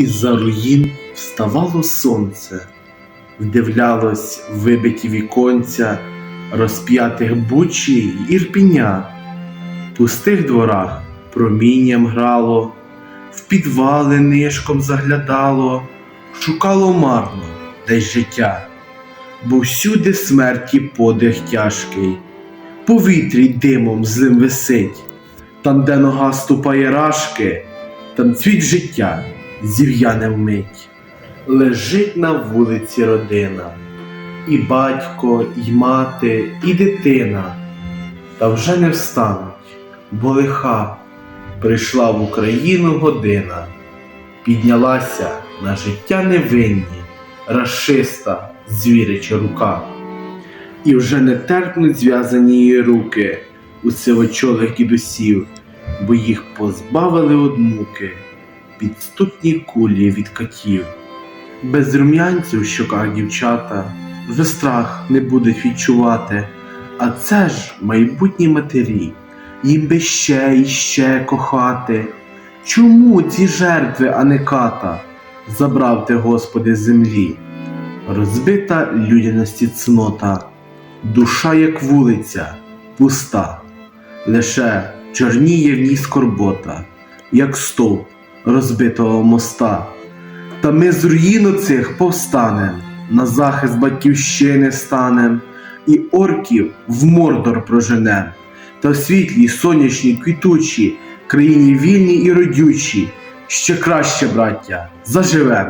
Із-за руїн вставало сонце, вдивлялось вибиті віконця, розп'ятих бучі й ірпіня. В пустих дворах промінням грало, в підвали нишком заглядало, шукало марно десь життя, бо всюди смерті подих тяжкий, повітрі димом злим висить, там, де нога ступає рашки, там цвіт життя зів'яне вмить. Лежить на вулиці родина, і батько, і мати, і дитина, та вже не встануть, бо лиха прийшла в Україну година, піднялася на життя невинні, расиста, звіряча рука. І вже не терпнуть зв'язані її руки у сивочолих дідусів, бо їх позбавили од муки підступні кулі від катів. Без рум'янців в щоках дівчата вже страх не будуть відчувати, а це ж майбутні матері, їм би ще і ще кохати. Чому ці жертви, а не ката? Забрав ти, Господи, землі, розбита людяності цнота, душа, як вулиця, пуста, лише чорніє в ній скорбота, як стовп розбитого моста. Та ми з руїну цих повстанем, на захист батьківщини станем, і орків в мордор проженем, та в світлій, сонячній, квітучій, країні вільній і родючій, ще краще, браття, заживем.